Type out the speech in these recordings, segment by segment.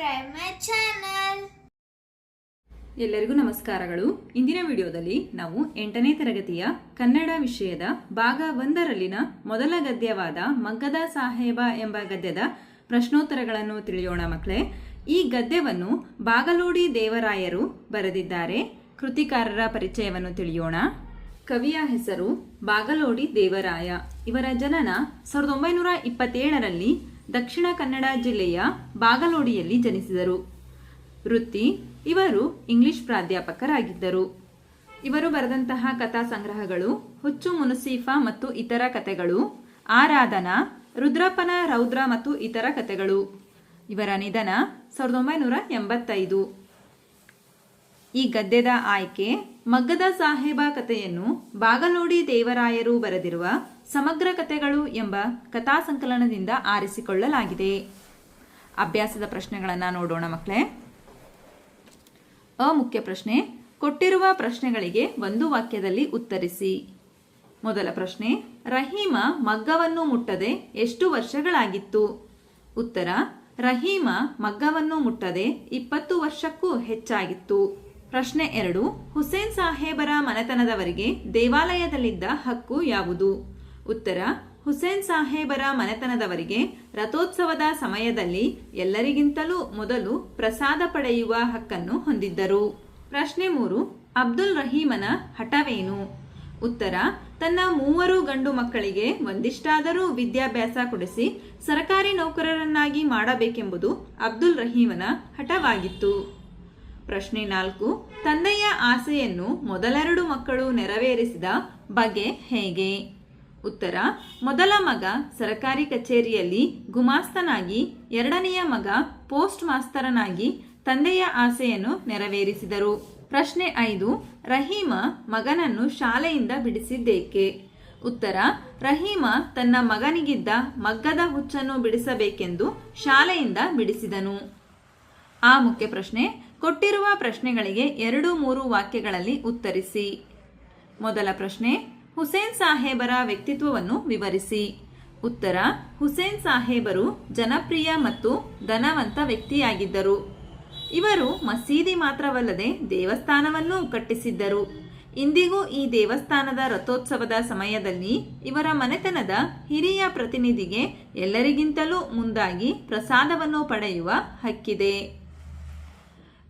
subscribe ಮೈ. ಎಲ್ಲರಿಗೂ ನಮಸ್ಕಾರಗಳು. ಇಂದಿನ ವಿಡಿಯೋದಲ್ಲಿ ನಾವು ಎಂಟನೇ ತರಗತಿಯ ಕನ್ನಡ ವಿಷಯದ ಭಾಗ ಒಂದರಲ್ಲಿನ ಮೊದಲ ಗದ್ಯವಾದ ಮಗ್ಗದ ಸಾಹೇಬ ಎಂಬ ಗದ್ಯದ ಪ್ರಶ್ನೋತ್ತರಗಳನ್ನು ತಿಳಿಯೋಣ ಮಕ್ಕಳೇ. ಈ ಗದ್ಯವನ್ನು ಬಾಗಲೋಡಿ ದೇವರಾಯರು ಬರೆದಿದ್ದಾರೆ. ಕೃತಿಕಾರರ ಪರಿಚಯವನ್ನು ತಿಳಿಯೋಣ. ಕವಿಯ ಹೆಸರು ಬಾಗಲೋಡಿ ದೇವರಾಯ. ಇವರ ಜನನ ಸಾವಿರದ ಒಂಬೈನೂರ ಇಪ್ಪತ್ತೇಳರಲ್ಲಿ ದಕ್ಷಿಣ ಕನ್ನಡ ಜಿಲ್ಲೆಯ ಬಾಗಲೋಡಿಯಲ್ಲಿ ಜನಿಸಿದರು. ವೃತ್ತಿ, ಇವರು ಇಂಗ್ಲಿಷ್ ಪ್ರಾಧ್ಯಾಪಕರಾಗಿದ್ದರು. ಇವರು ಬರೆದಂತಹ ಕಥಾ ಸಂಗ್ರಹಗಳು, ಹುಚ್ಚು ಮುನುಸೀಫಾ ಮತ್ತು ಇತರ ಕಥೆಗಳು, ಆರಾಧನಾ, ರುದ್ರಪ್ಪನ ರೌದ್ರ ಮತ್ತು ಇತರ ಕಥೆಗಳು. ಇವರ ನಿಧನ ಸಾವಿರದ ಒಂಬೈನೂರ ಎಂಬತ್ತೈದು. ಈ ಗದ್ಯದ ಆಯ್ಕೆ ಮಗ್ಗದ ಸಾಹೇಬ ಕಥೆಯನ್ನು ಬಾಗಲೋಡಿ ದೇವರಾಯರು ಬರೆದಿರುವ ಸಮಗ್ರ ಕಥೆಗಳು ಎಂಬ ಕಥಾ ಸಂಕಲನದಿಂದ ಆರಿಸಿಕೊಳ್ಳಲಾಗಿದೆ. ಅಭ್ಯಾಸದ ಪ್ರಶ್ನೆಗಳನ್ನು ನೋಡೋಣ ಮಕ್ಕಳೇ ಅ ಮುಖ್ಯ ಪ್ರಶ್ನೆ, ಕೊಟ್ಟಿರುವ ಪ್ರಶ್ನೆಗಳಿಗೆ ಒಂದು ವಾಕ್ಯದಲ್ಲಿ ಉತ್ತರಿಸಿ. ಮೊದಲ ಪ್ರಶ್ನೆ, ರಹೀಮ ಮಗ್ಗವನ್ನು ಮುಟ್ಟದೆ ಎಷ್ಟು ವರ್ಷಗಳಾಗಿತ್ತು? ಉತ್ತರ, ರಹೀಮ ಮಗ್ಗವನ್ನು ಮುಟ್ಟದೆ ಇಪ್ಪತ್ತು ವರ್ಷಕ್ಕೂ ಹೆಚ್ಚಾಗಿತ್ತು. ಪ್ರಶ್ನೆ ಎರಡು, ಹುಸೇನ್ ಸಾಹೇಬರ ಮನೆತನದವರಿಗೆ ದೇವಾಲಯದಲ್ಲಿದ್ದ ಹಕ್ಕು ಯಾವುದು? ಉತ್ತರ, ಹುಸೇನ್ ಸಾಹೇಬರ ಮನೆತನದವರಿಗೆ ರಥೋತ್ಸವದ ಸಮಯದಲ್ಲಿ ಎಲ್ಲರಿಗಿಂತಲೂ ಮೊದಲು ಪ್ರಸಾದ ಪಡೆಯುವ ಹಕ್ಕನ್ನು ಹೊಂದಿದ್ದರು. ಪ್ರಶ್ನೆ ಮೂರು, ಅಬ್ದುಲ್ ರಹೀಮನ ಹಠವೇನು? ಉತ್ತರ, ತನ್ನ ಮೂವರು ಗಂಡು ಮಕ್ಕಳಿಗೆ ಒಂದಿಷ್ಟಾದರೂ ವಿದ್ಯಾಭ್ಯಾಸ ಕೊಡಿಸಿ ಸರಕಾರಿ ನೌಕರರನ್ನಾಗಿ ಮಾಡಬೇಕೆಂಬುದು ಅಬ್ದುಲ್ ರಹೀಮನ ಹಠವಾಗಿತ್ತು. ಪ್ರಶ್ನೆ ನಾಲ್ಕು, ತಂದೆಯ ಆಸೆಯನ್ನು ಮೊದಲೆರಡು ಮಕ್ಕಳು ನೆರವೇರಿಸಿದ ಬಗೆ ಹೇಗೆ? ಉತ್ತರ, ಮೊದಲ ಮಗ ಸರಕಾರಿ ಕಚೇರಿಯಲ್ಲಿ ಗುಮಾಸ್ತನಾಗಿ, ಎರಡನೆಯ ಮಗ ಪೋಸ್ಟ್ ಮಾಸ್ತರನಾಗಿ ತಂದೆಯ ಆಸೆಯನ್ನು ನೆರವೇರಿಸಿದರು. ಪ್ರಶ್ನೆ ಐದು, ರಹೀಮ ಮಗನನ್ನು ಶಾಲೆಯಿಂದ ಬಿಡಿಸಿದ್ದೇಕೆ? ಉತ್ತರ, ರಹೀಮ ತನ್ನ ಮಗನಿಗಿದ್ದ ಮಗ್ಗದ ಹುಚ್ಚನ್ನು ಬಿಡಿಸಬೇಕೆಂದು ಶಾಲೆಯಿಂದ ಬಿಡಿಸಿದನು. ಆ ಮುಖ್ಯ ಪ್ರಶ್ನೆ, ಕೊಟ್ಟಿರುವ ಪ್ರಶ್ನೆಗಳಿಗೆ ಎರಡು ಮೂರು ವಾಕ್ಯಗಳಲ್ಲಿ ಉತ್ತರಿಸಿ. ಮೊದಲ ಪ್ರಶ್ನೆ ಹುಸೇನ್ ಸಾಹೇಬರ ವ್ಯಕ್ತಿತ್ವವನ್ನು ವಿವರಿಸಿ. ಉತ್ತರ, ಹುಸೇನ್ ಸಾಹೇಬರು ಜನಪ್ರಿಯ ಮತ್ತು ಧನವಂತ ವ್ಯಕ್ತಿಯಾಗಿದ್ದರು. ಇವರು ಮಸೀದಿ ಮಾತ್ರವಲ್ಲದೆ ದೇವಸ್ಥಾನವನ್ನೂ ಕಟ್ಟಿಸಿದ್ದರು. ಇಂದಿಗೂ ಈ ದೇವಸ್ಥಾನದ ರಥೋತ್ಸವದ ಸಮಯದಲ್ಲಿ ಇವರ ಮನೆತನದ ಹಿರಿಯ ಪ್ರತಿನಿಧಿಗೆ ಎಲ್ಲರಿಗಿಂತಲೂ ಮುಂದಾಗಿ ಪ್ರಸಾದವನ್ನು ಪಡೆಯುವ ಹಕ್ಕಿದೆ.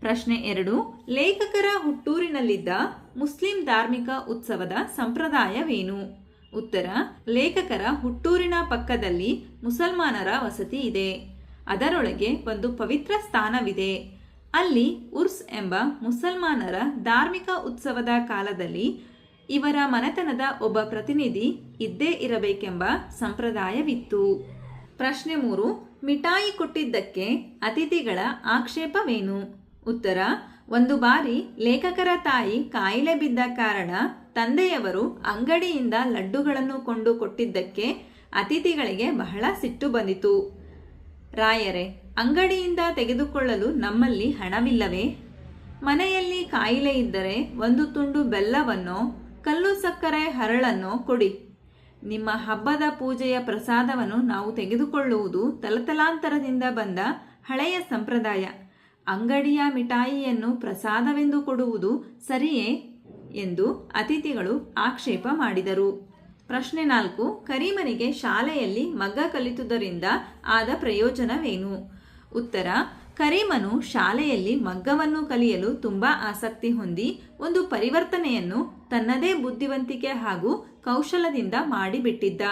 ಪ್ರಶ್ನೆ ಎರಡು, ಲೇಖಕರ ಹುಟ್ಟೂರಿನಲ್ಲಿದ್ದ ಮುಸ್ಲಿಂ ಧಾರ್ಮಿಕ ಉತ್ಸವದ ಸಂಪ್ರದಾಯವೇನು? ಉತ್ತರ, ಲೇಖಕರ ಹುಟ್ಟೂರಿನ ಪಕ್ಕದಲ್ಲಿ ಮುಸಲ್ಮಾನರ ವಸತಿ ಇದೆ. ಅದರೊಳಗೆ ಒಂದು ಪವಿತ್ರ ಸ್ಥಾನವಿದೆ. ಅಲ್ಲಿ ಉರ್ಸ್ ಎಂಬ ಮುಸಲ್ಮಾನರ ಧಾರ್ಮಿಕ ಉತ್ಸವದ ಕಾಲದಲ್ಲಿ ಇವರ ಮನೆತನದ ಒಬ್ಬ ಪ್ರತಿನಿಧಿ ಇದ್ದೇ ಇರಬೇಕೆಂಬ ಸಂಪ್ರದಾಯವಿತ್ತು. ಪ್ರಶ್ನೆ ಮೂರು, ಮಿಠಾಯಿ ಕೊಟ್ಟಿದ್ದಕ್ಕೆ ಅತಿಥಿಗಳ ಆಕ್ಷೇಪವೇನು? ಉತ್ತರ ಒಂದು ಬಾರಿ ಲೇಖಕರ ತಾಯಿ ಕಾಯಿಲೆ ಬಿದ್ದ ಕಾರಣ ತಂದೆಯವರು ಅಂಗಡಿಯಿಂದ ಲಡ್ಡುಗಳನ್ನು ಕೊಂಡು ಕೊಟ್ಟಿದ್ದಕ್ಕೆ ಅತಿಥಿಗಳಿಗೆ ಬಹಳ ಸಿಟ್ಟು ಬಂದಿತು. ರಾಯರೇ, ಅಂಗಡಿಯಿಂದ ತೆಗೆದುಕೊಳ್ಳಲು ನಮ್ಮಲ್ಲಿ ಹಣವಿಲ್ಲವೇ? ಮನೆಯಲ್ಲಿ ಕಾಯಿಲೆ ಇದ್ದರೆ ಒಂದು ತುಂಡು ಬೆಲ್ಲವನ್ನೋ, ಕಲ್ಲು ಸಕ್ಕರೆ ಹರಳನ್ನೋ ಕೊಡಿ. ನಿಮ್ಮ ಹಬ್ಬದ ಪೂಜೆಯ ಪ್ರಸಾದವನ್ನು ನಾವು ತೆಗೆದುಕೊಳ್ಳುವುದು ತಲತಲಾಂತರದಿಂದ ಬಂದ ಹಳೆಯ ಸಂಪ್ರದಾಯ. ಅಂಗಡಿಯ ಮಿಠಾಯಿಯನ್ನು ಪ್ರಸಾದವೆಂದು ಕೊಡುವುದು ಸರಿಯೇ? ಎಂದು ಅತಿಥಿಗಳು ಆಕ್ಷೇಪ ಮಾಡಿದರು. ಪ್ರಶ್ನೆ ನಾಲ್ಕು, ಕರೀಮನಿಗೆ ಶಾಲೆಯಲ್ಲಿ ಮಗ್ಗ ಕಲಿತುದರಿಂದ ಆದ ಪ್ರಯೋಜನವೇನು? ಉತ್ತರ, ಕರೀಮನು ಶಾಲೆಯಲ್ಲಿ ಮಗ್ಗವನ್ನು ಕಲಿಯಲು ತುಂಬ ಆಸಕ್ತಿ ಹೊಂದಿ ಒಂದು ಪರಿವರ್ತನೆಯನ್ನು ತನ್ನದೇ ಬುದ್ಧಿವಂತಿಕೆ ಹಾಗೂ ಕೌಶಲದಿಂದ ಮಾಡಿಬಿಟ್ಟಿದ್ದ.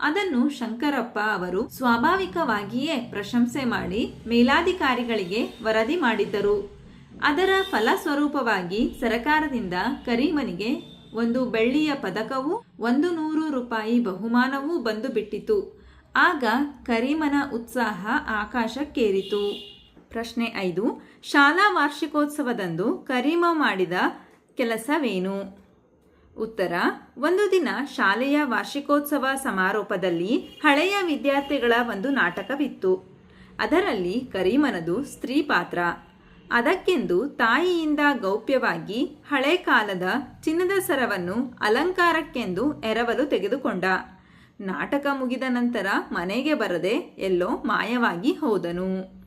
ಅದನ್ನು ಶಂಕರಪ್ಪ ಅವರು ಸ್ವಾಭಾವಿಕವಾಗಿಯೇ ಪ್ರಶಂಸೆ ಮಾಡಿ ಮೇಲಾಧಿಕಾರಿಗಳಿಗೆ ವರದಿ ಮಾಡಿದ್ದರು. ಅದರ ಫಲಸ್ವರೂಪವಾಗಿ ಸರಕಾರದಿಂದ ಕರೀಮನಿಗೆ ಒಂದು ಬೆಳ್ಳಿಯ ಪದಕವೂ ಒಂದು ನೂರು ರೂಪಾಯಿ ಬಹುಮಾನವೂ ಬಂದು ಬಿಟ್ಟಿತು ಆಗ ಕರೀಮನ ಉತ್ಸಾಹ ಆಕಾಶಕ್ಕೇರಿತು. ಪ್ರಶ್ನೆ ಐದು, ಶಾಲಾ ವಾರ್ಷಿಕೋತ್ಸವದಂದು ಕರೀಮ ಮಾಡಿದ ಕೆಲಸವೇನು? ಉತ್ತರ, ಒಂದು ದಿನ ಶಾಲೆಯ ವಾರ್ಷಿಕೋತ್ಸವ ಸಮಾರೋಪದಲ್ಲಿ ಹಳೆಯ ವಿದ್ಯಾರ್ಥಿಗಳ ಒಂದು ನಾಟಕವಿತ್ತು. ಅದರಲ್ಲಿ ಕರೀಮನದು ಸ್ತ್ರೀ ಪಾತ್ರ. ಅದಕ್ಕೆಂದು ತಾಯಿಯಿಂದ ಗೌಪ್ಯವಾಗಿ ಹಳೆ ಕಾಲದ ಚಿನ್ನದ ಸರವನ್ನು ಅಲಂಕಾರಕ್ಕೆಂದು ಎರವಲು ತೆಗೆದುಕೊಂಡ. ನಾಟಕ ಮುಗಿದ ನಂತರ ಮನೆಗೆ ಬರದೆ ಎಲ್ಲೋ ಮಾಯವಾಗಿ ಹೋದನು.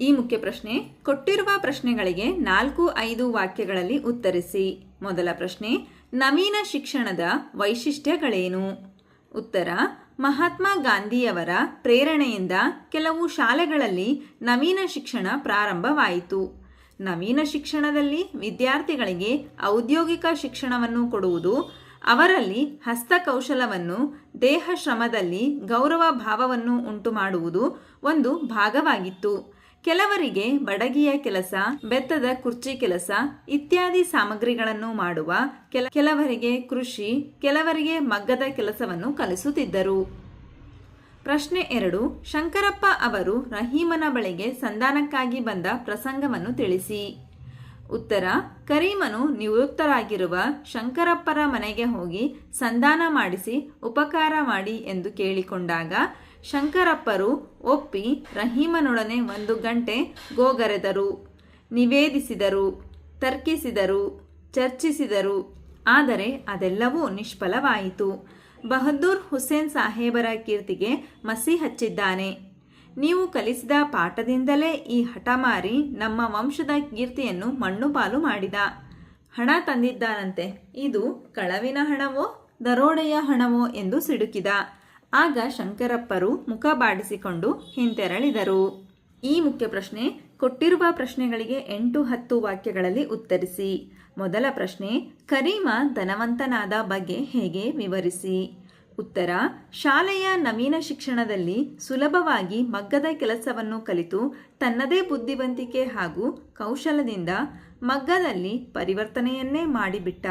ಈ ಮುಖ್ಯ ಪ್ರಶ್ನೆ, ಕೊಟ್ಟಿರುವ ಪ್ರಶ್ನೆಗಳಿಗೆ ನಾಲ್ಕು ಐದು ವಾಕ್ಯಗಳಲ್ಲಿ ಉತ್ತರಿಸಿ. ಮೊದಲ ಪ್ರಶ್ನೆ ನವೀನ ಶಿಕ್ಷಣದ ವೈಶಿಷ್ಟ್ಯಗಳೇನು? ಉತ್ತರ, ಮಹಾತ್ಮ ಗಾಂಧಿಯವರ ಪ್ರೇರಣೆಯಿಂದ ಕೆಲವು ಶಾಲೆಗಳಲ್ಲಿ ನವೀನ ಶಿಕ್ಷಣ ಪ್ರಾರಂಭವಾಯಿತು. ನವೀನ ಶಿಕ್ಷಣದಲ್ಲಿ ವಿದ್ಯಾರ್ಥಿಗಳಿಗೆ ಔದ್ಯೋಗಿಕ ಶಿಕ್ಷಣವನ್ನು ಕೊಡುವುದು, ಅವರಲ್ಲಿ ಹಸ್ತಕೌಶಲವನ್ನು, ದೇಹ ಶ್ರಮದಲ್ಲಿ ಗೌರವ ಭಾವವನ್ನು ಉಂಟು ಮಾಡುವುದು ಒಂದು ಭಾಗವಾಗಿತ್ತು. ಕೆಲವರಿಗೆ ಬಡಗಿಯ ಕೆಲಸ, ಬೆತ್ತದ ಕುರ್ಚಿ ಕೆಲಸ ಇತ್ಯಾದಿ ಸಾಮಗ್ರಿಗಳನ್ನು ಮಾಡುವ ಕೆಲ, ಕೆಲವರಿಗೆ ಕೃಷಿ, ಕೆಲವರಿಗೆ ಮಗ್ಗದ ಕೆಲಸವನ್ನು ಕಲಿಸುತ್ತಿದ್ದರು. ಪ್ರಶ್ನೆ ಎರಡು, ಶಂಕರಪ್ಪ ಅವರು ರಹೀಮನ ಬಳಿಗೆ ಸಂಧಾನಕ್ಕಾಗಿ ಬಂದ ಪ್ರಸಂಗವನ್ನು ತಿಳಿಸಿ. ಉತ್ತರ, ಕರೀಮನು ನಿವೃತ್ತರಾಗಿರುವ ಶಂಕರಪ್ಪರ ಮನೆಗೆ ಹೋಗಿ ಸಂಧಾನ ಮಾಡಿಸಿ ಉಪಕಾರ ಮಾಡಿ ಎಂದು ಕೇಳಿಕೊಂಡಾಗ ಶಂಕರಪ್ಪರು ಒಪ್ಪಿ ರಹೀಮನೊಡನೆ ಒಂದು ಗಂಟೆ ಗೋಗರೆದರು. ನಿವೇದಿಸಿದರು, ತರ್ಕಿಸಿದರು, ಚರ್ಚಿಸಿದರು. ಆದರೆ ಅದೆಲ್ಲವೂ ನಿಷ್ಫಲವಾಯಿತು. ಬಹದ್ದೂರ್ ಹುಸೇನ್ ಸಾಹೇಬರ ಕೀರ್ತಿಗೆ ಮಸಿ ಹಚ್ಚಿದ್ದಾನೆ. ನೀವು ಕಲಿಸಿದ ಪಾಠದಿಂದಲೇ ಈ ಹಠಮಾರಿ ನಮ್ಮ ವಂಶದ ಕೀರ್ತಿಯನ್ನು ಮಣ್ಣುಪಾಲು ಮಾಡಿದ. ಹಣ ತಂದಿದ್ದಾನಂತೆ. ಇದು ಕಳವಿನ ಹಣವೋ ದರೋಡೆಯ ಹಣವೋ ಎಂದು ಸಿಡುಕಿದ. ಆಗ ಶಂಕರಪ್ಪರು ಮುಖ ಬಾಡಿಸಿಕೊಂಡು ಹಿಂತೆರಳಿದರು. ಈ ಮುಖ್ಯ ಪ್ರಶ್ನೆ ಕೊಟ್ಟಿರುವ ಪ್ರಶ್ನೆಗಳಿಗೆ ಎಂಟು ಹತ್ತು ವಾಕ್ಯಗಳಲ್ಲಿ ಉತ್ತರಿಸಿ. ಮೊದಲ ಪ್ರಶ್ನೆ, ಕರೀಮ ಧನವಂತನಾದ ಬಗ್ಗೆ ಹೇಗೆ ವಿವರಿಸಿ? ಉತ್ತರ, ಶಾಲೆಯ ನವೀನ ಶಿಕ್ಷಣದಲ್ಲಿ ಸುಲಭವಾಗಿ ಮಗ್ಗದ ಕೆಲಸವನ್ನು ಕಲಿತು ತನ್ನದೇ ಬುದ್ಧಿವಂತಿಕೆ ಹಾಗೂ ಕೌಶಲದಿಂದ ಮಗ್ಗದಲ್ಲಿ ಪರಿವರ್ತನೆಯನ್ನೇ ಮಾಡಿಬಿಟ್ಟ.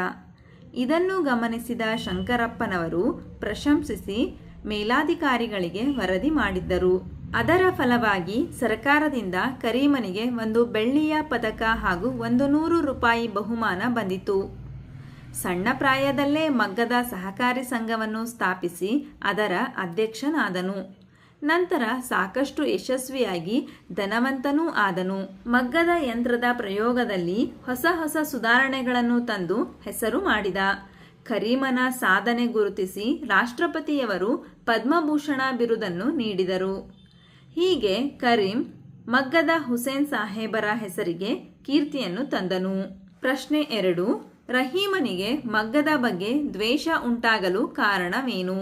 ಇದನ್ನು ಗಮನಿಸಿದ ಶಂಕರಪ್ಪನವರು ಪ್ರಶಂಸಿಸಿ ಮೇಲಾಧಿಕಾರಿಗಳಿಗೆ ವರದಿ ಮಾಡಿದ್ದರು. ಅದರ ಫಲವಾಗಿ ಸರ್ಕಾರದಿಂದ ಕರೀಮನಿಗೆ ಒಂದು ಬೆಳ್ಳಿಯ ಪದಕ ಹಾಗೂ ಒಂದು ನೂರು ರೂಪಾಯಿ ಬಹುಮಾನ ಬಂದಿತು ಸಣ್ಣ ಪ್ರಾಯದಲ್ಲೇ ಮಗ್ಗದ ಸಹಕಾರಿ ಸಂಘವನ್ನು ಸ್ಥಾಪಿಸಿ ಅದರ ಅಧ್ಯಕ್ಷನಾದನು. ನಂತರ ಸಾಕಷ್ಟು ಯಶಸ್ವಿಯಾಗಿ ಧನವಂತನೂ ಆದನು. ಮಗ್ಗದ ಯಂತ್ರದ ಪ್ರಯೋಗದಲ್ಲಿ ಹೊಸ ಹೊಸ ಸುಧಾರಣೆಗಳನ್ನು ತಂದು ಹೆಸರು ಮಾಡಿದ. ಕರೀಮನ ಸಾಧನೆ ಗುರುತಿಸಿ ರಾಷ್ಟ್ರಪತಿಯವರು ಪದ್ಮಭೂಷಣ ಬಿರುದನ್ನು ನೀಡಿದರು. ಹೀಗೆ ಕರೀಂ ಮಗ್ಗದ ಹುಸೇನ್ ಸಾಹೇಬರ ಹೆಸರಿಗೆ ಕೀರ್ತಿಯನ್ನು ತಂದನು. ಪ್ರಶ್ನೆ ಎರಡು, ರಹೀಮನಿಗೆ ಮಗ್ಗದ ಬಗ್ಗೆ ದ್ವೇಷ ಉಂಟಾಗಲು ಕಾರಣವೇನು?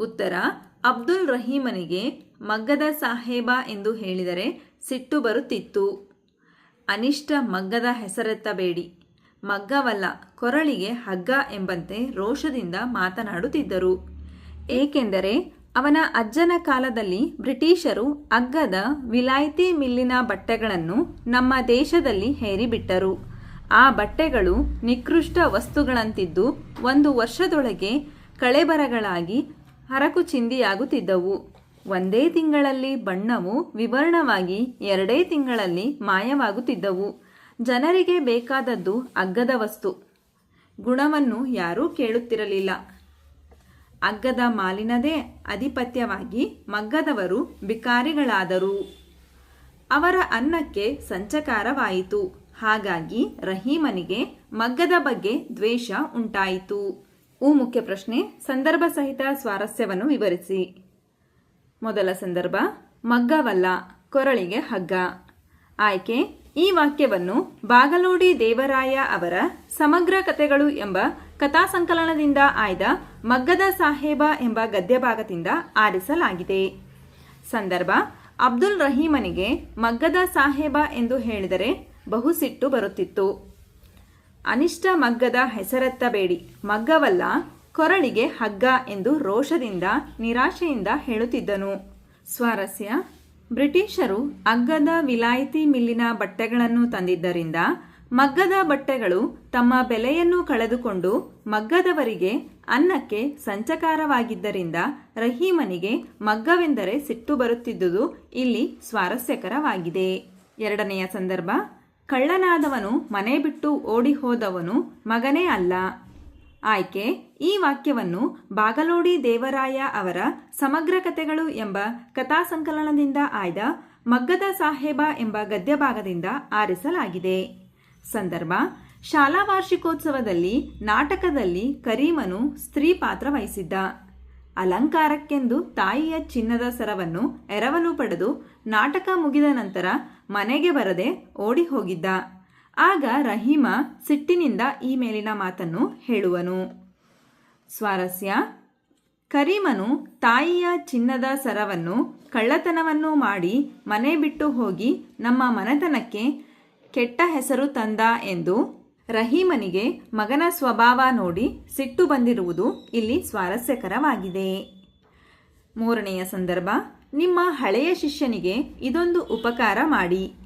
ಉತ್ತರ, ಅಬ್ದುಲ್ ರಹೀಮನಿಗೆ ಮಗ್ಗದ ಸಾಹೇಬ ಎಂದು ಹೇಳಿದರೆ ಸಿಟ್ಟು ಬರುತ್ತಿತ್ತು. ಅನಿಷ್ಟ ಮಗ್ಗದ ಹೆಸರೆತ್ತಬೇಡಿ. ಮಗ್ಗವಲ್ಲ, ಕೊರಳಿಗೆ ಹಗ್ಗ ಎಂಬಂತೆ ರೋಷದಿಂದ ಮಾತನಾಡುತ್ತಿದ್ದರು. ಏಕೆಂದರೆ ಅವನ ಅಜ್ಜನ ಕಾಲದಲ್ಲಿ ಬ್ರಿಟಿಷರು ಅಗ್ಗದ ವಿಲಾಯಿತಿ ಮಿಲ್ಲಿನ ಬಟ್ಟೆಗಳನ್ನು ನಮ್ಮ ದೇಶದಲ್ಲಿ ಹೇರಿಬಿಟ್ಟರು. ಆ ಬಟ್ಟೆಗಳು ನಿಕೃಷ್ಟ ವಸ್ತುಗಳಂತಿದ್ದು ಒಂದು ವರ್ಷದೊಳಗೆ ಕಳೆಬರಗಳಾಗಿ ಹರಕು ಚಿಂದಿಯಾಗುತ್ತಿದ್ದವು ಒಂದೇ ತಿಂಗಳಲ್ಲಿ ಬಣ್ಣವು ವಿವರ್ಣವಾಗಿ ಎರಡೇ ತಿಂಗಳಲ್ಲಿ ಮಾಯವಾಗುತ್ತಿದ್ದವು. ಜನರಿಗೆ ಬೇಕಾದದ್ದು ಅಗ್ಗದ ವಸ್ತು. ಗುಣವನ್ನು ಯಾರೂ ಕೇಳುತ್ತಿರಲಿಲ್ಲ. ಅಗ್ಗದ ಮಾಲಿನದೇ ಅಧಿಪತ್ಯವಾಗಿ ಮಗ್ಗದವರು ಬಿಕಾರಿಗಳಾದರು. ಅವರ ಅನ್ನಕ್ಕೆ ಸಂಚಕಾರವಾಯಿತು. ಹಾಗಾಗಿ ರಹೀಮನಿಗೆ ಮಗ್ಗದ ಬಗ್ಗೆ ದ್ವೇಷ ಉಂಟಾಯಿತು. ಊ ಮುಖ್ಯ ಪ್ರಶ್ನೆ, ಸಂದರ್ಭ ಸಹಿತ ಸ್ವಾರಸ್ಯವನ್ನು ವಿವರಿಸಿ. ಮೊದಲ ಸಂದರ್ಭ, ಮಗ್ಗವಲ್ಲ, ಕೊರಳಿಗೆ ಹಗ್ಗ. ಆಯ್ಕೆ ಈ ವಾಕ್ಯವನ್ನು ಬಾಗಲೋಡಿ ದೇವರಾಯ ಅವರ ಸಮಗ್ರ ಕಥೆಗಳು ಎಂಬ ಕಥಾ ಸಂಕಲನದಿಂದ ಆಯ್ದ ಮಗ್ಗದ ಸಾಹೇಬ ಎಂಬ ಗದ್ಯಭಾಗದಿಂದ ಆರಿಸಲಾಗಿದೆ. ಸಂದರ್ಭ, ಅಬ್ದುಲ್ ರಹೀಮನಿಗೆ ಮಗ್ಗದ ಸಾಹೇಬ ಎಂದು ಹೇಳಿದರೆ ಬಹುಸಿಟ್ಟು ಬರುತ್ತಿತ್ತು. ಅನಿಷ್ಟ ಮಗ್ಗದ ಹೆಸರೆತ್ತಬೇಡಿ ಮಗ್ಗವಲ್ಲ ಕೊರಳಿಗೆ ಹಗ್ಗ ಎಂದು ರೋಷದಿಂದ, ನಿರಾಶೆಯಿಂದ ಹೇಳುತ್ತಿದ್ದನು. ಸ್ವಾರಸ್ಯ ಬ್ರಿಟಿಷರು ಅಗ್ಗದ ವಿಲಾಯಿತಿ ಮಿಲ್ಲಿನ ಬಟ್ಟೆಗಳನ್ನು ತಂದಿದ್ದರಿಂದ ಮಗ್ಗದ ಬಟ್ಟೆಗಳು ತಮ್ಮ ಬೆಲೆಯನ್ನು ಕಳೆದುಕೊಂಡು ಮಗ್ಗದವರಿಗೆ ಅನ್ನಕ್ಕೆ ಸಂಚಕಾರವಾಗಿದ್ದರಿಂದ ರಹೀಮನಿಗೆ ಮಗ್ಗವೆಂದರೆ ಸಿಟ್ಟು ಬರುತ್ತಿದ್ದುದು ಇಲ್ಲಿ ಸ್ವಾರಸ್ಯಕರವಾಗಿದೆ. ಎರಡನೆಯ ಸಂದರ್ಭ, ಕಳ್ಳನಾದವನು ಮನೆ ಬಿಟ್ಟು ಓಡಿ ಹೋದವನು ಮಗನೇ ಅಲ್ಲ. ಆಯ್ಕೆ, ಈ ವಾಕ್ಯವನ್ನು ಬಾಗಲೋಡಿ ದೇವರಾಯ ಅವರ ಸಮಗ್ರ ಕಥೆಗಳು ಎಂಬ ಕಥಾ ಸಂಕಲನದಿಂದ ಆಯ್ದ ಮಗ್ಗದ ಸಾಹೇಬ ಎಂಬ ಗದ್ಯಭಾಗದಿಂದ ಆರಿಸಲಾಗಿದೆ. ಸಂದರ್ಭ ಶಾಲಾ ವಾರ್ಷಿಕೋತ್ಸವದಲ್ಲಿ ನಾಟಕದಲ್ಲಿ ಕರೀಮನು ಸ್ತ್ರೀ ಪಾತ್ರ ವಹಿಸಿದ್ದ. ಅಲಂಕಾರಕ್ಕೆಂದು ತಾಯಿಯ ಚಿನ್ನದ ಸರವನ್ನು ಎರವಲು ಪಡೆದು ನಾಟಕ ಮುಗಿದ ನಂತರ ಮನೆಗೆ ಬರದೆ ಓಡಿ ಹೋಗಿದ್ದ. ಆಗ ರಹೀಮ ಸಿಟ್ಟಿನಿಂದ ಈ ಮೇಲಿನ ಮಾತನ್ನು ಹೇಳುವನು. ಸ್ವಾರಸ್ಯ, ಕರೀಮನು ತಾಯಿಯ ಚಿನ್ನದ ಸರವನ್ನು, ಕಳ್ಳತನವನ್ನು ಮಾಡಿ ಮನೆ ಬಿಟ್ಟು ಹೋಗಿ ನಮ್ಮ ಮನೆತನಕ್ಕೆ ಕೆಟ್ಟ ಹೆಸರು ತಂದ ಎಂದು ರಹೀಮನಿಗೆ ಮಗನ ಸ್ವಭಾವ ನೋಡಿ ಸಿಟ್ಟು ಬಂದಿರುವುದು ಇಲ್ಲಿ ಸ್ವಾರಸ್ಯಕರವಾಗಿದೆ. ಮೂರನೆಯ ಸಂದರ್ಭ, ನಿಮ್ಮ ಹಳೆಯ ಶಿಷ್ಯನಿಗೆ ಇದೊಂದು ಉಪಕಾರ ಮಾಡಿ.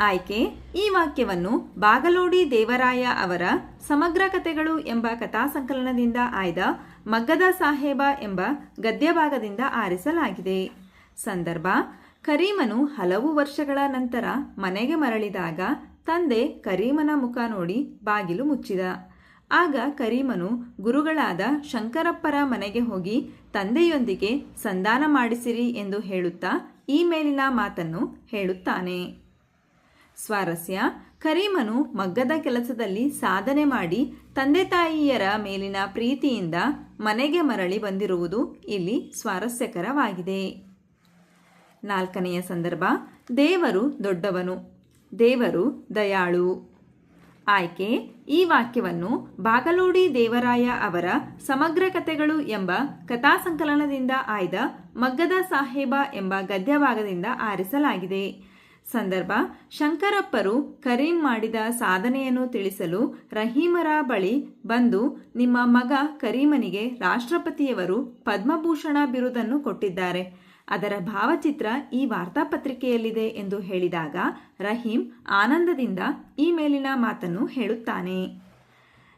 ಆಯ್ಕೆ, ಈ ವಾಕ್ಯವನ್ನು ಬಾಗಲೋಡಿ ದೇವರಾಯ ಅವರ ಸಮಗ್ರ ಕಥೆಗಳು ಎಂಬ ಕಥಾಸಂಕಲನದಿಂದ ಆಯ್ದ ಮಗ್ಗದ ಸಾಹೇಬ ಎಂಬ ಗದ್ಯಭಾಗದಿಂದ ಆರಿಸಲಾಗಿದೆ. ಸಂದರ್ಭ, ಕರೀಮನು ಹಲವು ವರ್ಷಗಳ ನಂತರ ಮನೆಗೆ ಮರಳಿದಾಗ ತಂದೆ ಕರೀಮನ ಮುಖ ನೋಡಿ ಬಾಗಿಲು ಮುಚ್ಚಿದ. ಆಗ ಕರೀಮನು ಗುರುಗಳಾದ ಶಂಕರಪ್ಪರ ಮನೆಗೆ ಹೋಗಿ ತಂದೆಯೊಂದಿಗೆ ಸಂಧಾನ ಮಾಡಿಸಿರಿ ಎಂದು ಹೇಳುತ್ತಾ ಈ ಮೇಲಿನ ಮಾತನ್ನು ಹೇಳುತ್ತಾನೆ. ಸ್ವಾರಸ್ಯ. ಕರೀಮನು ಮಗ್ಗದ ಕೆಲಸದಲ್ಲಿ ಸಾಧನೆ ಮಾಡಿ ತಂದೆ ತಾಯಿಯರ ಮೇಲಿನ ಪ್ರೀತಿಯಿಂದ ಮನೆಗೆ ಮರಳಿ ಬಂದಿರುವುದು ಇಲ್ಲಿ ಸ್ವಾರಸ್ಯಕರವಾಗಿದೆ. ನಾಲ್ಕನೆಯ ಸಂದರ್ಭ, ದೇವರು ದೊಡ್ಡವನು, ದೇವರು ದಯಾಳು. ಆಯ್ಕೆ, ಈ ವಾಕ್ಯವನ್ನು ಬಾಗಲೋಡಿ ದೇವರಾಯ ಅವರ ಸಮಗ್ರ ಕಥೆಗಳು ಎಂಬ ಕಥಾಸಂಕಲನದಿಂದ ಆಯ್ದ ಮಗ್ಗದ ಸಾಹೇಬ ಎಂಬ ಗದ್ಯಭಾಗದಿಂದ ಆರಿಸಲಾಗಿದೆ. ಸಂದರ್ಭ, ಶಂಕರಪ್ಪರು ಕರೀಂ ಮಾಡಿದ ಸಾಧನೆಯನ್ನು ತಿಳಿಸಲು ರಹೀಮರ ಬಳಿ ಬಂದು ನಿಮ್ಮ ಮಗ ಕರೀಮನಿಗೆ ರಾಷ್ಟ್ರಪತಿಯವರು ಪದ್ಮಭೂಷಣ ಬಿರುದನ್ನು ಕೊಟ್ಟಿದ್ದಾರೆ. ಅದರ ಭಾವಚಿತ್ರ ಈ ವಾರ್ತಾಪತ್ರಿಕೆಯಲ್ಲಿದೆ ಎಂದು ಹೇಳಿದಾಗ ರಹೀಂ ಆನಂದದಿಂದ ಈ ಮೇಲಿನ ಮಾತನ್ನು ಹೇಳುತ್ತಾನೆ.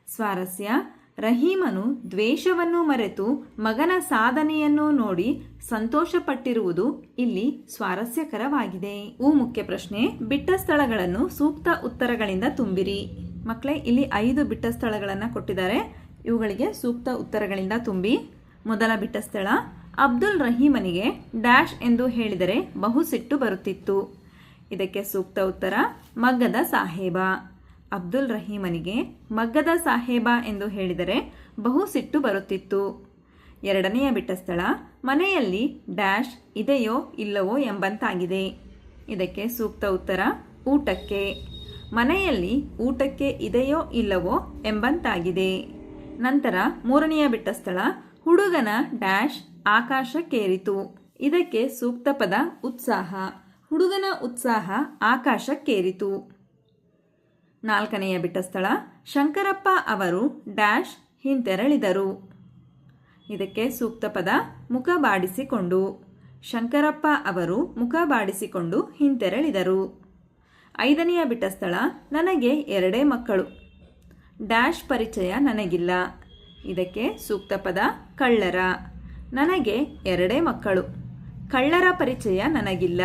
ಸ್ವಾರಸ್ಯ ರಹೀಮನು ದ್ವೇಷವನ್ನು ಮರೆತು ಮಗನ ಸಾಧನೆಯನ್ನು ನೋಡಿ ಸಂತೋಷಪಟ್ಟಿರುವುದು ಇಲ್ಲಿ ಸ್ವಾರಸ್ಯಕರವಾಗಿದೆ. ಊ ಮುಖ್ಯ ಪ್ರಶ್ನೆ, ಬಿಟ್ಟ ಸ್ಥಳಗಳನ್ನು ಸೂಕ್ತ ಉತ್ತರಗಳಿಂದ ತುಂಬಿರಿ. ಮಕ್ಕಳೇ, ಇಲ್ಲಿ ಐದು ಬಿಟ್ಟ ಸ್ಥಳಗಳನ್ನು ಕೊಟ್ಟಿದ್ದಾರೆ. ಇವುಗಳಿಗೆ ಸೂಕ್ತ ಉತ್ತರಗಳಿಂದ ತುಂಬಿ. ಮೊದಲ ಬಿಟ್ಟ ಸ್ಥಳ, ಅಬ್ದುಲ್ ರಹೀಮನಿಗೆ ಡ್ಯಾಶ್ ಎಂದು ಹೇಳಿದರೆ ಬಹು ಸಿಟ್ಟು ಬರುತ್ತಿತ್ತು. ಇದಕ್ಕೆ ಸೂಕ್ತ ಉತ್ತರ, ಮಗ್ಗದ ಸಾಹೇಬ. ಅಬ್ದುಲ್ ರಹೀಮನಿಗೆ ಮಗ್ಗದ ಸಾಹೇಬ ಎಂದು ಹೇಳಿದರೆ ಬಹು ಸಿಟ್ಟು ಬರುತ್ತಿತ್ತು. ಎರಡನೆಯ ಬಿಟ್ಟ ಸ್ಥಳ ಮನೆಯಲ್ಲಿ ಡ್ಯಾಶ್ ಇದೆಯೋ ಇಲ್ಲವೋ ಎಂಬಂತಾಗಿದೆ. ಇದಕ್ಕೆ ಸೂಕ್ತ ಉತ್ತರ ಊಟಕ್ಕೆ. ಮನೆಯಲ್ಲಿ ಊಟಕ್ಕೆ ಇದೆಯೋ ಇಲ್ಲವೋ ಎಂಬಂತಾಗಿದೆ. ನಂತರ ಮೂರನೆಯ ಬಿಟ್ಟ ಸ್ಥಳ ಹುಡುಗನ ಡ್ಯಾಶ್ ಆಕಾಶಕ್ಕೇರಿತು. ಇದಕ್ಕೆ ಸೂಕ್ತ ಪದ ಉತ್ಸಾಹ. ಹುಡುಗನ ಉತ್ಸಾಹ ಆಕಾಶಕ್ಕೇರಿತು. ನಾಲ್ಕನೆಯ ಬಿಟ್ಟ ಸ್ಥಳ ಶಂಕರಪ್ಪ ಅವರು ಡ್ಯಾಶ್ ಹಿಂತೆರಳಿದರು. ಇದಕ್ಕೆ ಸೂಕ್ತ ಪದ ಮುಖ ಬಾಡಿಸಿಕೊಂಡು. ಶಂಕರಪ್ಪ ಅವರು ಮುಖ ಬಾಡಿಸಿಕೊಂಡು ಹಿಂತೆರಳಿದರು. ಐದನೆಯ ಬಿಟ್ಟ ಸ್ಥಳ ನನಗೆ ಎರಡೇ ಮಕ್ಕಳು. ಡ್ಯಾಶ್ ಪರಿಚಯ ನನಗಿಲ್ಲ. ಇದಕ್ಕೆ ಸೂಕ್ತ ಪದ ಕಳ್ಳರ. ನನಗೆ ಎರಡೇ ಮಕ್ಕಳು. ಕಳ್ಳರ ಪರಿಚಯ ನನಗಿಲ್ಲ.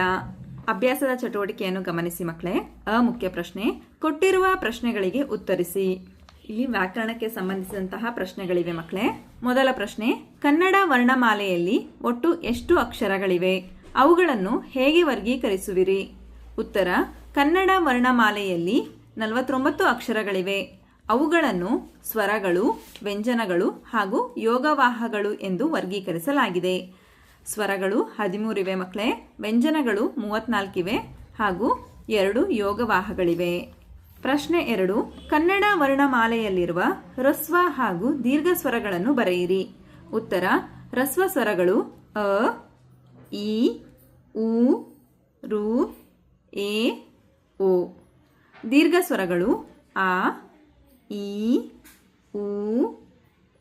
ಅಭ್ಯಾಸದ ಚಟುವಟಿಕೆಯನ್ನು ಗಮನಿಸಿ ಮಕ್ಕಳೇ. ಅ ಮುಖ್ಯ ಪ್ರಶ್ನೆ. ಕೊಟ್ಟಿರುವ ಪ್ರಶ್ನೆಗಳಿಗೆ ಉತ್ತರಿಸಿ. ಇಲ್ಲಿ ವ್ಯಾಕರಣಕ್ಕೆ ಸಂಬಂಧಿಸಿದಂತಹ ಪ್ರಶ್ನೆಗಳಿವೆ ಮಕ್ಕಳೇ. ಮೊದಲ ಪ್ರಶ್ನೆ. ಕನ್ನಡ ವರ್ಣಮಾಲೆಯಲ್ಲಿ ಒಟ್ಟು ಎಷ್ಟು ಅಕ್ಷರಗಳಿವೆ? ಅವುಗಳನ್ನು ಹೇಗೆ ವರ್ಗೀಕರಿಸುವಿರಿ? ಉತ್ತರ. ಕನ್ನಡ ವರ್ಣಮಾಲೆಯಲ್ಲಿ ನಲವತ್ತೊಂಬತ್ತು ಅಕ್ಷರಗಳಿವೆ. ಅವುಗಳನ್ನು ಸ್ವರಗಳು, ವ್ಯಂಜನಗಳು ಹಾಗೂ ಯೋಗವಾಹಗಳು ಎಂದು ವರ್ಗೀಕರಿಸಲಾಗಿದೆ. ಸ್ವರಗಳು ಹದಿಮೂರಿವೆ ಮಕ್ಕಳೇ, ವ್ಯಂಜನಗಳು ಮೂವತ್ನಾಲ್ಕಿವೆ ಹಾಗೂ ಎರಡು ಯೋಗವಾಹಗಳಿವೆ. ಪ್ರಶ್ನೆ ಎರಡು, ಕನ್ನಡ ವರ್ಣಮಾಲೆಯಲ್ಲಿರುವ ಹ್ರಸ್ವ ಹಾಗೂ ದೀರ್ಘ ಸ್ವರಗಳನ್ನು ಬರೆಯಿರಿ. ಉತ್ತರ ಹ್ರಸ್ವ ಸ್ವರಗಳು ಅ, ಇ, ಉ, ರು, ಎ ಒ ದೀರ್ಘ ಸ್ವರಗಳು ಆ, ಇ, ಉ,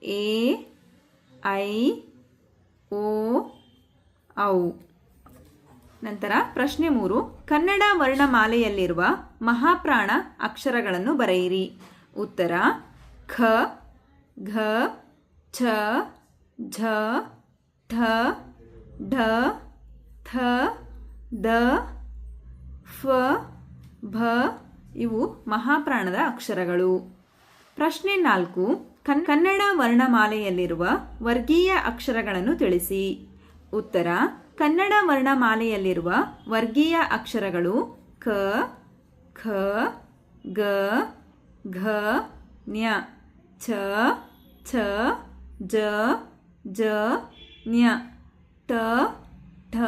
ಎ, ಐ, ಓ ಔ ನಂತರ ಪ್ರಶ್ನೆ ಮೂರು. ಕನ್ನಡ ವರ್ಣಮಾಲೆಯಲ್ಲಿರುವ ಮಹಾಪ್ರಾಣ ಅಕ್ಷರಗಳನ್ನು ಬರೆಯಿರಿ. ಉತ್ತರ, ಖ, ಘ, ಛ, ಝ, ಠ, ಢ, ಥ, ದ, ಫ, ಭ, ಇವು ಮಹಾಪ್ರಾಣದ ಅಕ್ಷರಗಳು. ಪ್ರಶ್ನೆ ನಾಲ್ಕು. ಕನ್, ಕನ್ನಡ ವರ್ಣಮಾಲೆಯಲ್ಲಿರುವ ವರ್ಗೀಯ ಅಕ್ಷರಗಳನ್ನು ತಿಳಿಸಿ. ಉತ್ತರ, ಕನ್ನಡ ವರ್ಣಮಾಲೆಯಲ್ಲಿರುವ ವರ್ಗೀಯ ಅಕ್ಷರಗಳು ಕ, ಖ, ಗ, ಘ, ನ್ಯ, ಛ ಛ, ಜ ಜ, ನ್ಯ ಟ ಠ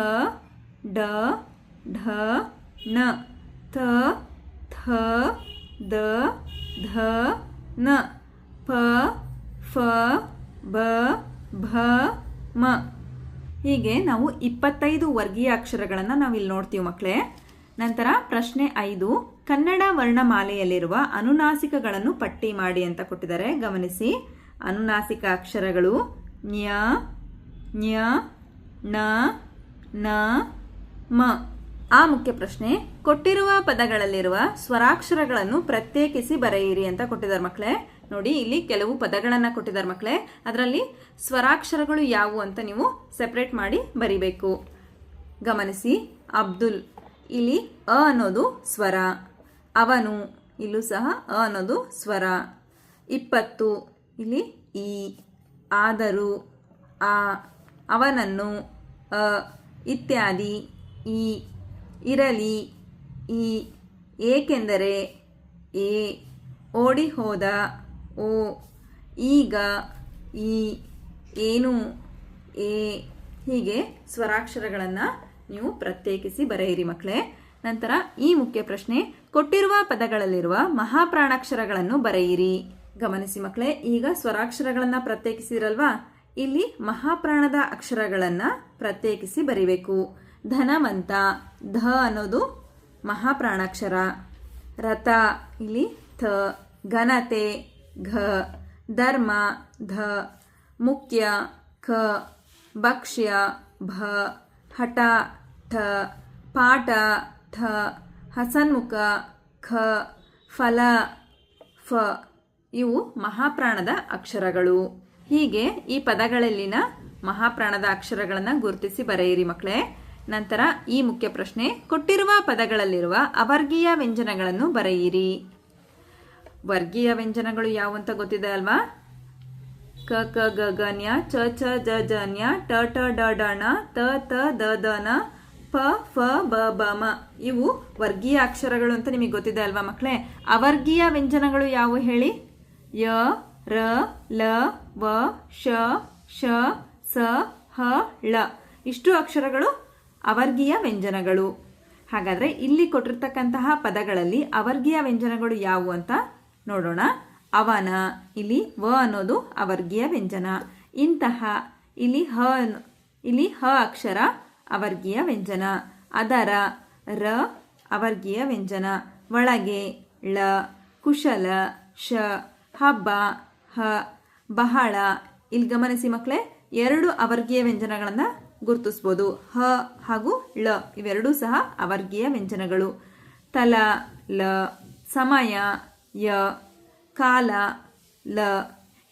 ಡ ಢ ನ ಥ ಥ, ದ, ಧ, ನ, ಪ, ಫ, ಬ, ಭ, ಮ. ಹೀಗೆ ನಾವು ಇಪ್ಪತ್ತೈದು ವರ್ಗೀಯ ಅಕ್ಷರಗಳನ್ನು ನಾವು ಇಲ್ಲಿ ನೋಡ್ತೀವಿ ಮಕ್ಕಳೇ ನಂತರ ಪ್ರಶ್ನೆ ಐದು, ಕನ್ನಡ ವರ್ಣಮಾಲೆಯಲ್ಲಿರುವ ಅನುನಾಸಿಕಗಳನ್ನು ಪಟ್ಟಿ ಮಾಡಿ ಅಂತ ಕೊಟ್ಟಿದ್ದಾರೆ. ಗಮನಿಸಿ. ಅನುನಾಸಿಕ ಅಕ್ಷರಗಳು ನ್ಯ ನ್ಯ, ನ ನ, ಮ. ಆ ಮುಖ್ಯ ಪ್ರಶ್ನೆ, ಕೊಟ್ಟಿರುವ ಪದಗಳಲ್ಲಿರುವ ಸ್ವರಾಕ್ಷರಗಳನ್ನು ಪ್ರತ್ಯೇಕಿಸಿ ಬರೆಯಿರಿ ಅಂತ ಕೊಟ್ಟಿದ್ದಾರೆ ಮಕ್ಕಳೇ. ನೋಡಿ, ಇಲ್ಲಿ ಕೆಲವು ಪದಗಳನ್ನು ಕೊಟ್ಟಿದ್ದಾರೆ ಮಕ್ಕಳೇ. ಅದರಲ್ಲಿ ಸ್ವರಾಕ್ಷರಗಳು ಯಾವುವು ಅಂತ ನೀವು ಸೆಪ್ರೇಟ್ ಮಾಡಿ ಬರಿಬೇಕು. ಗಮನಿಸಿ, ಅಬ್ದುಲ್, ಇಲ್ಲಿ ಅ ಅನ್ನೋದು ಸ್ವರ. ಅವನು, ಇಲ್ಲೂ ಸಹ ಅ ಅನ್ನೋದು ಸ್ವರ. ಇಪ್ಪತ್ತು, ಇಲ್ಲಿ ಈ. ಆದರೂ, ಆ. ಅವನನ್ನು, ಅ, ಇತ್ಯಾದಿ, ಈ. ಇರಲಿ. ಈ ಏಕೆಂದರೆ ಏ ಓಡಿ ಹೋದ ಓ ಈಗ ಈ ಏನು ಎ ಹೀಗೆ ಸ್ವರಾಕ್ಷರಗಳನ್ನು ನೀವು ಪ್ರತ್ಯೇಕಿಸಿ ಬರೆಯಿರಿ ಮಕ್ಕಳೇ. ನಂತರ ಈ ಮುಖ್ಯ ಪ್ರಶ್ನೆ, ಕೊಟ್ಟಿರುವ ಪದಗಳಲ್ಲಿರುವ ಮಹಾಪ್ರಾಣಾಕ್ಷರಗಳನ್ನು ಬರೆಯಿರಿ. ಗಮನಿಸಿ ಮಕ್ಕಳೇ, ಈಗ ಸ್ವರಾಕ್ಷರಗಳನ್ನು ಪ್ರತ್ಯೇಕಿಸಿರಲ್ವಾ? ಇಲ್ಲಿ ಮಹಾಪ್ರಾಣದ ಅಕ್ಷರಗಳನ್ನು ಪ್ರತ್ಯೇಕಿಸಿ ಬರಿಬೇಕು. ಧನವಂತ, ಧ ಅನ್ನೋದು ಮಹಾಪ್ರಾಣಾಕ್ಷರ. ರಥ, ಇಲ್ಲಿ ಥ. ಘನತೆ, ಘ. ಧರ್ಮ, ಧ. ಮುಖ್ಯ, ಖ. ಭಕ್ಷ್ಯ, ಭ. ಹಠ, ಠ. ಪಾಠ ಠ ಹಸನ್ಮುಖ, ಖ. ಫಲ, ಫ. ಇವು ಮಹಾಪ್ರಾಣದ ಅಕ್ಷರಗಳು. ಹೀಗೆ ಈ ಪದಗಳಲ್ಲಿನ ಮಹಾಪ್ರಾಣದ ಅಕ್ಷರಗಳನ್ನು ಗುರುತಿಸಿ ಬರೆಯಿರಿ ಮಕ್ಕಳೇ. ನಂತರ ಈ ಮುಖ್ಯ ಪ್ರಶ್ನೆ, ಕೊಟ್ಟಿರುವ ಪದಗಳಲ್ಲಿರುವ ಅವರ್ಗೀಯ ವ್ಯಂಜನಗಳನ್ನು ಬರೆಯಿರಿ. ವರ್ಗೀಯ ವ್ಯಂಜನಗಳು ಯಾವು ಅಂತ ಗೊತ್ತಿದೆ ಅಲ್ವಾ? ಕ ಕ, ಗ ಗ, ನ್ಯ, ಚ ಚ, ಜ ಜ, ನ್ಯ, ಟ ಟ, ಡ ಡ, ಣ, ತ ತ, ದ ದ, ನ, ಪ, ಫ, ಬ ಬ, ಮ. ಇವು ವರ್ಗೀಯ ಅಕ್ಷರಗಳು ಅಂತ ನಿಮಗೆ ಗೊತ್ತಿದೆ ಅಲ್ವಾ ಮಕ್ಕಳೇ? ಅವರ್ಗೀಯ ವ್ಯಂಜನಗಳು ಯಾವು ಹೇಳಿ? ಯ, ರ, ಲ, ವ, ಶ ಶ, ಸ, ಹ, ಳ. ಇಷ್ಟು ಅಕ್ಷರಗಳು ಅವರ್ಗೀಯ ವ್ಯಂಜನಗಳು. ಹಾಗಾದರೆ ಇಲ್ಲಿ ಕೊಟ್ಟಿರ್ತಕ್ಕಂತಹ ಪದಗಳಲ್ಲಿ ಅವರ್ಗೀಯ ವ್ಯಂಜನಗಳು ಯಾವುವು ಅಂತ ನೋಡೋಣ. ಅವನ, ಇಲ್ಲಿ ವ ಅನ್ನೋದು ಅವರ್ಗೀಯ ವ್ಯಂಜನ. ಇಂತಹ, ಇಲ್ಲಿ ಹ ಇಲ್ಲಿ ಹ ಅಕ್ಷರ ಅವರ್ಗೀಯ ವ್ಯಂಜನ. ಅದರ, ರ ಅವರ್ಗೀಯ ವ್ಯಂಜನ. ಒಳಗೆ, ಳ, ಕುಶಲ, ಶ, ಹಬ್ಬ, ಹ, ಬಹಳ. ಇಲ್ಲಿ ಗಮನಿಸಿ ಮಕ್ಕಳೇ ಎರಡು ಅವರ್ಗೀಯ ವ್ಯಂಜನಗಳನ್ನು ಗುರುತಿಸ್ಬೋದು. ಹ ಹಾಗೂ ಳ ಇವೆರಡೂ ಸಹ ಅವರ್ಗೀಯ ವ್ಯಂಜನಗಳು. ತಲ, ಲ, ಸಮಯ, ಯ, ಕಾಲ, ಲ.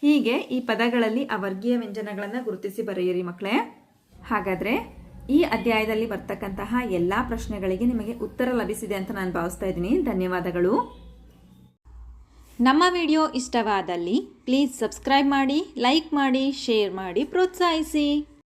ಹೀಗೆ ಈ ಪದಗಳಲ್ಲಿ ಅವರ್ಗೀಯ ವ್ಯಂಜನಗಳನ್ನು ಗುರುತಿಸಿ ಬರೆಯಿರಿ ಮಕ್ಕಳೇ ಹಾಗಾದರೆ ಈ ಅಧ್ಯಾಯದಲ್ಲಿ ಬರ್ತಕ್ಕಂತಹ ಎಲ್ಲ ಪ್ರಶ್ನೆಗಳಿಗೆ ನಿಮಗೆ ಉತ್ತರ ಲಭಿಸಿದೆ ಅಂತ ನಾನು ಭಾವಿಸ್ತಾ ಇದ್ದೀನಿ. ಧನ್ಯವಾದಗಳು. ನಮ್ಮ ವಿಡಿಯೋ ಇಷ್ಟವಾದಲ್ಲಿ ಪ್ಲೀಸ್ ಸಬ್ಸ್ಕ್ರೈಬ್ ಮಾಡಿ, ಲೈಕ್ ಮಾಡಿ, ಶೇರ್ ಮಾಡಿ, ಪ್ರೋತ್ಸಾಹಿಸಿ.